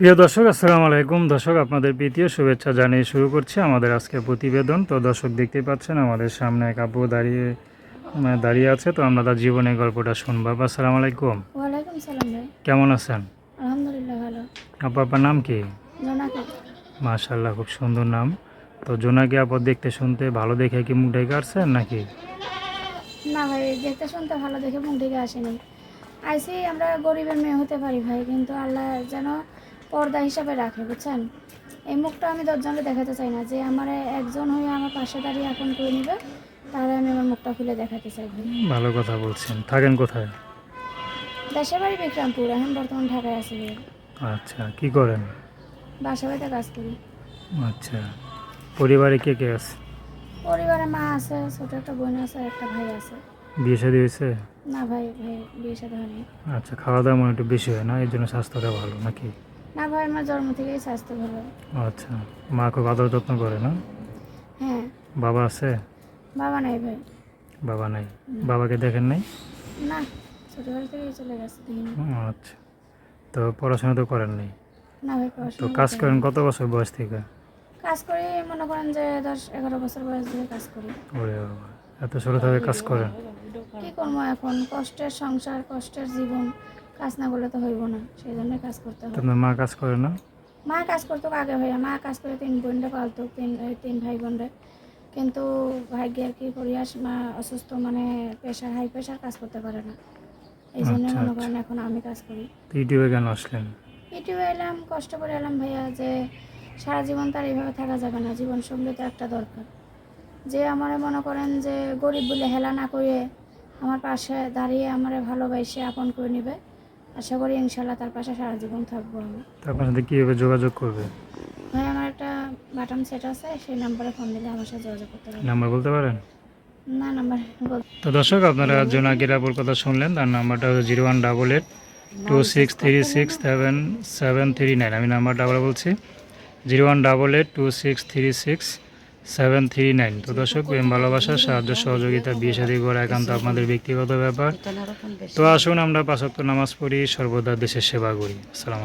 প্রিয় দর্শক আসসালামু আলাইকুম। দর্শক আপনাদের প্রীতীয় শুভেচ্ছা জানিয়ে শুরু করছি আমাদের আজকের প্রতিবেদন। তো দর্শক দেখতে পাচ্ছেন আমাদের সামনে এক আপু দাঁড়িয়ে দাঁড়িয়ে আছে। তো আমরা তার জীবনের গল্পটা শুনব। আপা আসসালামু আলাইকুম। ওয়ালাইকুম সালাম ভাই। কেমন আছেন? আলহামদুলিল্লাহ ভালো। আপা আপনার নাম কি? জোনাকে। মাশাল্লাহ খুব সুন্দর নাম। তো জোনাকে আপা দেখতে শুনতে ভালো দেখে কি মুখ ঢেকে আসছেন নাকি? না ভাই দেখতে শুনতে ভালো দেখে মুখ দিকে আসেনি। আইসি আমরা গরিবের মেয়ে হতে পারি ভাই কিন্তু আল্লাহ যেন পর্দা হিসাবে রাখে বুঝছেন? এই মুখটা আমি দশজনকে দেখাতে চাই না যে আমার একজন হয়ে আমার পাশে দাঁড়িয়ে আপন করে নিবে তাহলে আমি আমার মুখটা খুলে দেখাতে চাই ভালো কথা বলছেন। থাকেন কোথায়? দেশের বাড়ি বিক্রমপুর এখন বর্তমান ঢাকায় আছি আচ্ছা কি করেন? বাসা বাড়িতে কাজ করি। আচ্ছা পরিবারে কে কে আছে? পরিবারে মা আছে ছোট একটা বোন আছে আর একটা ভাই আছে। বিয়ে শাদী হয়েছে? না ভাই ভাই বিয়ে সাথে হয়নি। আচ্ছা খাওয়া দাওয়া মনে একটু বেশি হয় না? এই জন্য স্বাস্থ্যটা ভালো নাকি? না ভাই আমার জন্ম থেকেই স্বাস্থ্য ভালো আচ্ছা মা খুব আদর যত্ন করে না? হ্যাঁ। বাবা আছে? বাবা নাই ভাই। বাবা নাই। বাবাকে দেখেন নাই? না ছোটবেলা থেকেই চলে গেছে আচ্ছা। তো পড়াশোনা তো করেন নাই? না ভাই তো কাজ করেন কত বছর বয়স থেকে? কাজ করি মনে করেন যে দশ এগারো বছর বয়স ধরে কাজ করি। ওরে বাবা এত ছোটো থেকে কাজ করেন? কি করব এখন? কষ্টের সংসার কষ্টের জীবন। কাজ না করলে তো হইব না সেই জন্য কাজ করতে হবে আপনার মা কাজ করে না? মা কাজ করতো আগে ভাইয়া মা কাজ করে তিন বোনটা পালতো তিন তিন ভাই বোনরা কিন্তু ভাগ্যের কি পরিয়াস মা অসুস্থ মানে প্রেশার হাই প্রেশার কাজ করতে পারে না। এই জন্য আচ্ছা, মনে আচ্ছা। করেন এখন আমি কাজ করি। ইউটিউবে কেন আসলেন? ইউটিউবে এলাম কষ্ট করে এলাম ভাইয়া যে সারা জীবন তার এইভাবে থাকা যাবে না জীবন সঙ্গী তো একটা দরকার। যে আমার মনে করেন যে গরিব বলে হেলা না করে আমার পাশে দাঁড়িয়ে আমার ভালোবাসে আপন করে নেবে আশা করি ইনশাল্লাহ তার পাশে সারা জীবন থাকব আমি। আপনার সাথে কীভাবে যোগাযোগ করবে? ভাই আমার একটা বাটন সেট আছে সেই নাম্বারে ফোন দিলে আমার সাথে যোগাযোগ করতে পারবে। নাম্বার বলতে পারেন? না নাম্বার তো দর্শক আপনারা জোনাকির আপুর কথা শুনলেন তার নাম্বারটা হচ্ছে zero one double eight two six three six seven seven three nine আমি নাম্বারটা আবার বলছি। Zero one double eight two six three six seven three nine. তো দর্শক, প্রেম, ভালোবাসা, সাহায্য, সহযোগিতা, বিয়ে সাদী করা একান্ত আপনাদের ব্যক্তিগত ব্যাপার। তো আসুন আমরা পাঁচক্ত নামাজ পড়ি, সর্বদা দেশের সেবা করি। আসসালামু